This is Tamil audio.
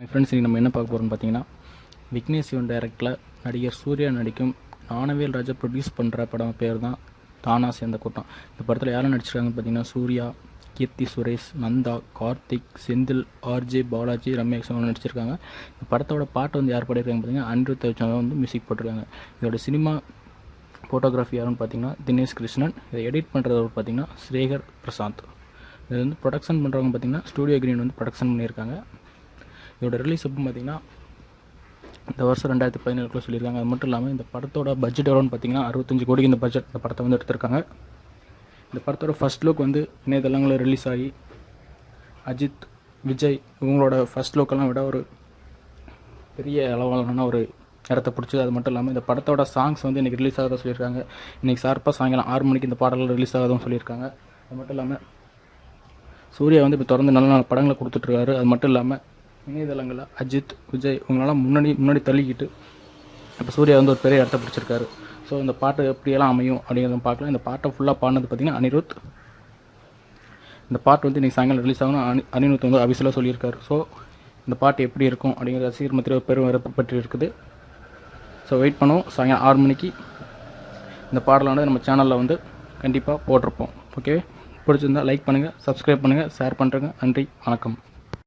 மை ஃப்ரெண்ட்ஸ் இன்றைக்கி நம்ம என்ன பார்க்க போகிறோம்னு பார்த்தீங்கன்னா விக்னேஷ் சிவன் டைரக்டில் நடிகர் சூர்யா நடிக்கும் ஞானவேல் ராஜா ப்ரொடியூஸ் பண்ணுற படம் பேர் தான் தானா சேர்ந்த கூட்டம். இந்த படத்தில் யாரும் நடிச்சிருக்காங்கன்னு பார்த்தீங்கன்னா சூர்யா கீர்த்தி சுரேஷ் நந்தா கார்த்திக் செந்தில் ஆர்ஜே பாலாஜி ரமேஷ் அவங்க நடிச்சிருக்காங்க. இந்த படத்தோட பாட்டு வந்து யார் பாடியிருக்காங்க பார்த்தீங்கன்னா அனிருத் வச்சவங்க வந்து மியூசிக் போட்டிருக்காங்க. இதோட சினிமா ஃபோட்டோகிராஃபி யாருன்னு பார்த்தீங்கன்னா தினேஷ் கிருஷ்ணன். இதை எடிட் பண்ணுறவர் பார்த்தீங்கன்னா ஸ்ரேகர் பிரசாந்த். இது வந்து ப்ரொடக்ஷன் பண்ணுறவங்க பார்த்தீங்கன்னா ஸ்டூடியோ கிரீன் வந்து ப்ரொடக்ஷன் பண்ணியிருக்காங்க. இதோட ரிலீஸ் எப்போ பார்த்தீங்கன்னா இந்த வருஷம் ரெண்டாயிரத்தி பதினேழுக்குள்ள சொல்லியிருக்காங்க. அது மட்டும் இல்லாமல் இந்த படத்தோட பட்ஜெட் எவ்வளோன்னு பார்த்தீங்கன்னா அறுபத்தஞ்சு கோடிக்கு இந்த பட்ஜெட் இந்த படத்தை வந்து எடுத்திருக்காங்க. இந்த படத்தோட ஃபர்ஸ்ட் லுக் வந்து இணையதளங்களில் ரிலீஸ் ஆகி அஜித் விஜய் இவங்களோட ஃபர்ஸ்ட் லுக்கெல்லாம் விட ஒரு பெரிய அளவான ஒரு இடத்த பிடிச்சது. அது மட்டும் இல்லாமல் இந்த படத்தோட சாங்ஸ் வந்து இன்றைக்கி ரிலீஸ் ஆகாத சொல்லியிருக்காங்க. இன்றைக்கி சார்பாக சாயங்காலம் ஆறு மணிக்கு இந்த பாடல்கள் ரிலீஸ் ஆகாதும் சொல்லியிருக்காங்க. அது மட்டும் இல்லாமல் சூர்யா வந்து இப்போ தொடர்ந்து நல்ல நல்ல படங்களை கொடுத்துட்ருக்காரு அது மட்டும் இல்லாமல் இணையதளங்களில் அஜித் விஜய் இவங்களாம் முன்னாடி முன்னாடி தள்ளிக்கிட்டு இப்போ சூர்யா வந்து ஒரு பெரிய இடத்த பிடிச்சிருக்காரு. ஸோ இந்த பாட்டு எப்படியெல்லாம் அமையும் அப்படிங்கிறத பார்க்கலாம். இந்த பாட்டை ஃபுல்லாக பாடினது பார்த்தீங்கன்னா அனிருத். இந்த பாட்டு வந்து இன்றைக்கி சாயங்காலம் ரிலீஸ் ஆகணும். அனி அனிருத் வந்து அபிஷியலாக சொல்லியிருக்காரு. ஸோ இந்த பாட்டு எப்படி இருக்கும் அப்படிங்கிற ரசிகர் மத்தியில் பெரும் வரப்பட்டு இருக்குது ஸோ வெயிட் பண்ணுவோம். சாயங்காலம் ஆறு மணிக்கு இந்த பாடலானது நம்ம சேனலில் வந்து கண்டிப்பாக போட்டிருப்போம். ஓகே பிடிச்சிருந்தா லைக் பண்ணுங்கள் சப்ஸ்கிரைப் பண்ணுங்கள் ஷேர் பண்ணுறேங்க நன்றி வணக்கம்.